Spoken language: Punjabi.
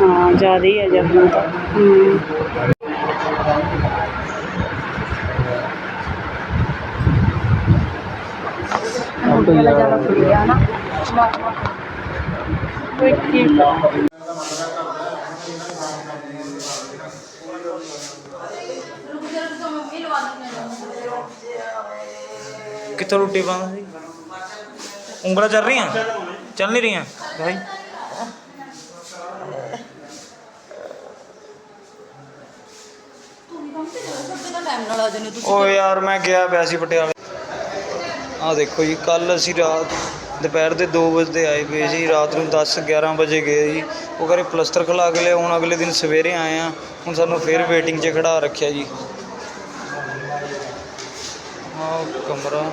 ਹਾਂ ਜ਼ਿਆਦਾ ਹੀ ਹੈ ਜਬਨਾ ਤਾਂ। ਹੂੰ ਜ਼ਿਆਦਾ ਖੁੱਲਿਆ ਨਾ। ਕੋਈ ਠੀਕ ਕਿੱਥੋਂ ਰੋਟੀ ਪਾਉਂਦਾ ਸੀ ਉਂਗਲਾਂ ਚੱਲ ਰਹੀਆਂ? ਚੱਲ ਨਹੀਂ ਰਹੀਆਂ? ਭਾਈ। ਓ ਯਾਰ ਮੈਂ ਗਿਆ ਪਿਆ ਸੀ ਪਟਿਆਲੇ। ਆ ਦੇਖੋ ਜੀ ਕੱਲ ਅਸੀਂ ਰਾਤ ਦੁਪਹਿਰ ਦੇ 2 ਵਜੇ ਦੇ ਆਏ ਪਏ ਸੀ। ਰਾਤ ਨੂੰ 10 11 ਵਜੇ ਗਏ ਜੀ। ਉਹ ਘਰੇ ਪਲਸਤਰ ਖਲਾ ਕੇ ਲਿਆ ਹੁਣ ਅਗਲੇ ਦਿਨ ਸਵੇਰੇ ਆਏ ਆ। ਹੁਣ ਸਾਨੂੰ ਫੇਰ ਵੇਟਿੰਗ 'ਚ ਖੜਾ ਰੱਖਿਆ ਜੀ। ਹਾਂ ਕਮਰਾ।